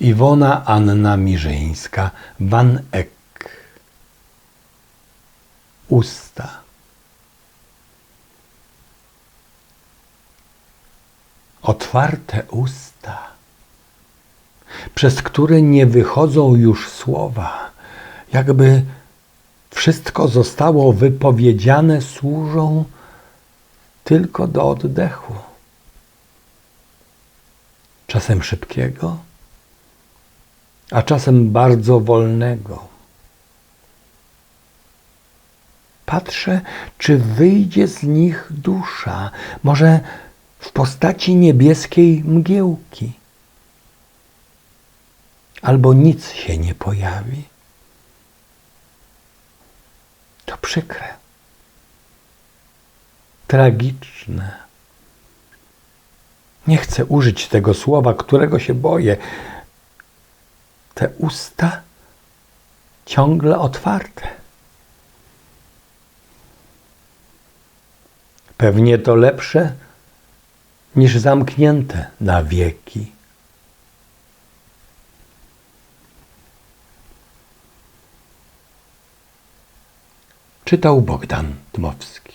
Iwona Anna Mirzyńska, Van Eck. Usta. Otwarte usta, przez które nie wychodzą już słowa, jakby wszystko zostało wypowiedziane, służą tylko do oddechu. Czasem szybkiego, a czasem bardzo wolnego. Patrzę, czy wyjdzie z nich dusza, może w postaci niebieskiej mgiełki, albo nic się nie pojawi. To przykre, tragiczne. Nie chcę użyć tego słowa, którego się boję. Te usta ciągle otwarte. Pewnie to lepsze niż zamknięte na wieki. Czytał Bogdan Dmowski.